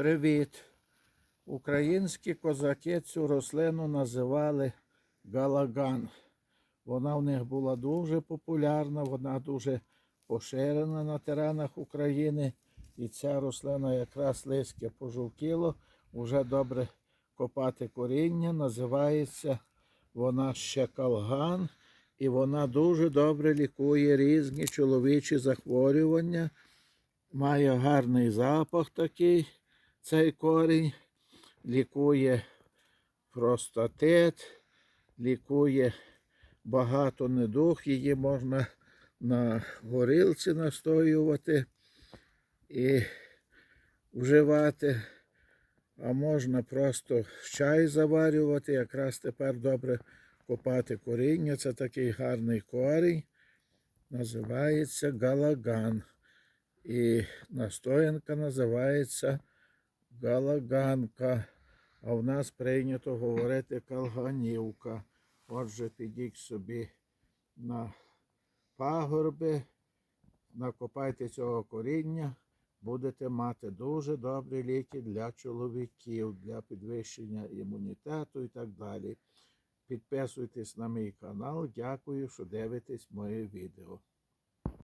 Привіт! Українські козаки цю рослину називали галаган. Вона в них була дуже популярна, вона дуже поширена на теренах України. І ця рослина якраз листя пожовкіло, вже добре копати коріння. Називається вона ще калган. І вона дуже добре лікує різні чоловічі захворювання. Має гарний запах такий, цей корінь. Лікує простатит, лікує багато недух. Її можна на горілці настоювати і вживати. А можна просто чай заварювати. Якраз тепер добре копати коріння. Це такий гарний корінь. Називається галаган. І настоянка називається галаганка. А в нас прийнято говорити калганівка. Отже, підіть собі на пагорби, накопайте цього коріння, будете мати дуже добрі ліки для чоловіків, для підвищення імунітету і так далі. Підписуйтесь на мій канал. Дякую, що дивитесь моє відео.